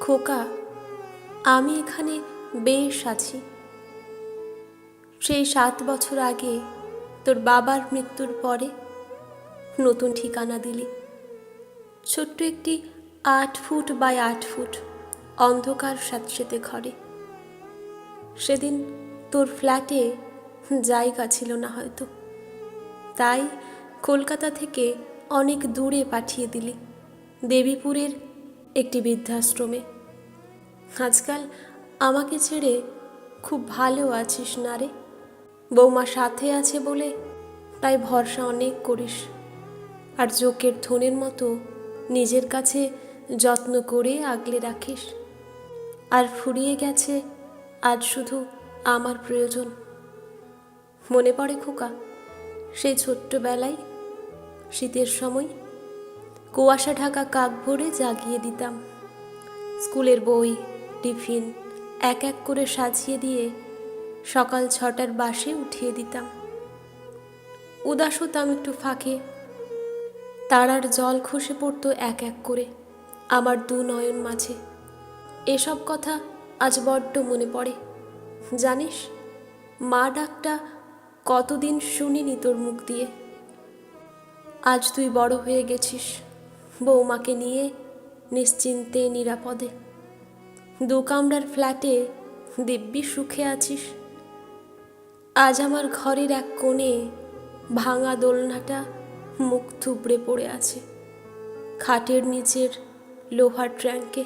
খোকা, আমি এখানে বেশ আছি। সেই সাত বছর আগে তোর বাবার মৃত্যুর পরে নতুন ঠিকানা দিলি। ছোট্ট একটি আট ফুট বাই আট ফুট অন্ধকার স্যাঁতসেতে ঘরে। সেদিন তোর ফ্ল্যাটে জায়গা ছিল না হয়তো। তাই কলকাতা থেকে অনেক দূরে পাঠিয়ে দিলি। দেবীপুরের একটি বৃদ্ধাশ্রমে। আজকাল আমাকে ছেড়ে খুব ভালো আছিস না রে। বৌমা সাথে আছে বলে তাই ভরসা অনেক করিস। আর জোকের ধনের মতো নিজের কাছে যত্ন করে আগলে রাখিস। আর ফুরিয়ে গেছে আজ শুধু আমার প্রয়োজন। মনে পড়ে খোকা, সেই ছোট্টবেলায় শীতের সময় কুয়াশা ঢাকা কাক ভরে জাগিয়ে দিতাম। স্কুলের বই, টিফিন এক এক করে সাজিয়ে দিয়ে সকাল ছটার বাসে উঠিয়ে দিতাম। উদাস হতাম একটু ফাঁকে। তারার জল খসে পড়তো এক এক করে আমার দু নয়ন মাঝে। এসব কথা আজ বড্ড মনে পড়ে। জানিস, মা ডাকটা কতদিন শুনিনি তোর মুখ দিয়ে। আজ তুই বড় হয়ে গেছিস। বৌমাকে নিয়ে নিশ্চিন্তে নিরাপদে। দু কামরার ফ্ল্যাটে দিব্যি সুখে আছিস। আজ আমার ঘরের এক কোণে ভাঙা দোলনাটা মুখ থুবড়ে পড়ে আছে। খাটের নিচের লোহার ট্র্যাঙ্কে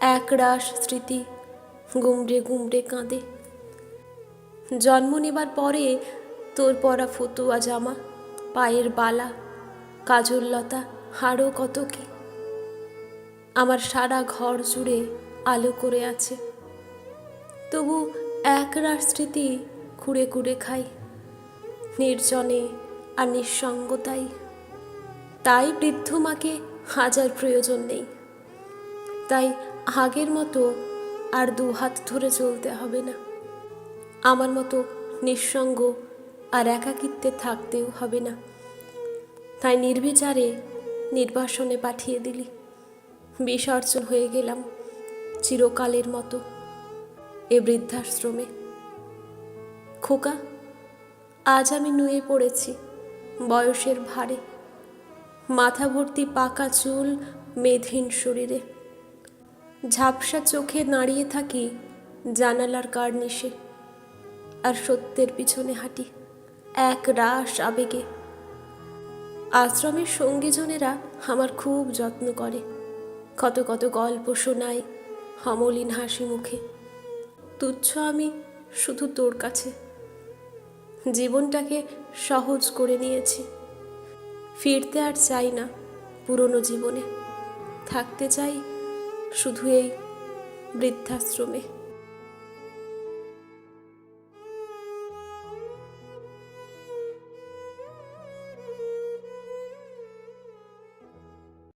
এক রাস স্মৃতি গুমড়ে গুমড়ে কাঁদে। জন্ম নেবার পরে তোর পরা ফতুয়া জামা, পায়ের বালা কাজললতা আরও কত কি? আমার সারা ঘর জুড়ে আলো করে আছে। তবু এক রাত স্মৃতি খুঁড়ে খুঁড়ে খাই। নির্জনে আর নিঃসঙ্গতাই। তাই বৃদ্ধ মাকে হাজার প্রয়োজন নেই। তাই আগের মতো আর দু হাত ধরে চলতে হবে না। আমার মতো নিঃসঙ্গ আর একাকিত্বে থাকতেও হবে না। তাই নির্বিচারে নির্বাসনে পাঠিয়ে দিলি। বিসর্জন হয়ে গেলাম চিরকালের মতো এ বৃদ্ধাশ্রমে। খোকা, আজ আমি নুয়ে পড়েছি বয়সের ভারে। মাথা ভর্তি পাকা চুল মেধিন শরীরে। ঝাপসা চোখে দাঁড়িয়ে থাকি জানালার কার্নিশে। আর সত্যের পিছনে হাঁটি এক রাস আবেগে। আশ্রমের সঙ্গীজনেরা আমার খুব যত্ন করে। কত কত গল্প শোনায় অমলিন হাসি মুখে। তুচ্ছ আমি শুধু তোর কাছে। জীবনটাকে সহজ করে নিয়েছি। ফিরতে আর চাই না পুরনো জীবনে। থাকতে চাই শুধু এই বৃদ্ধাশ্রমে।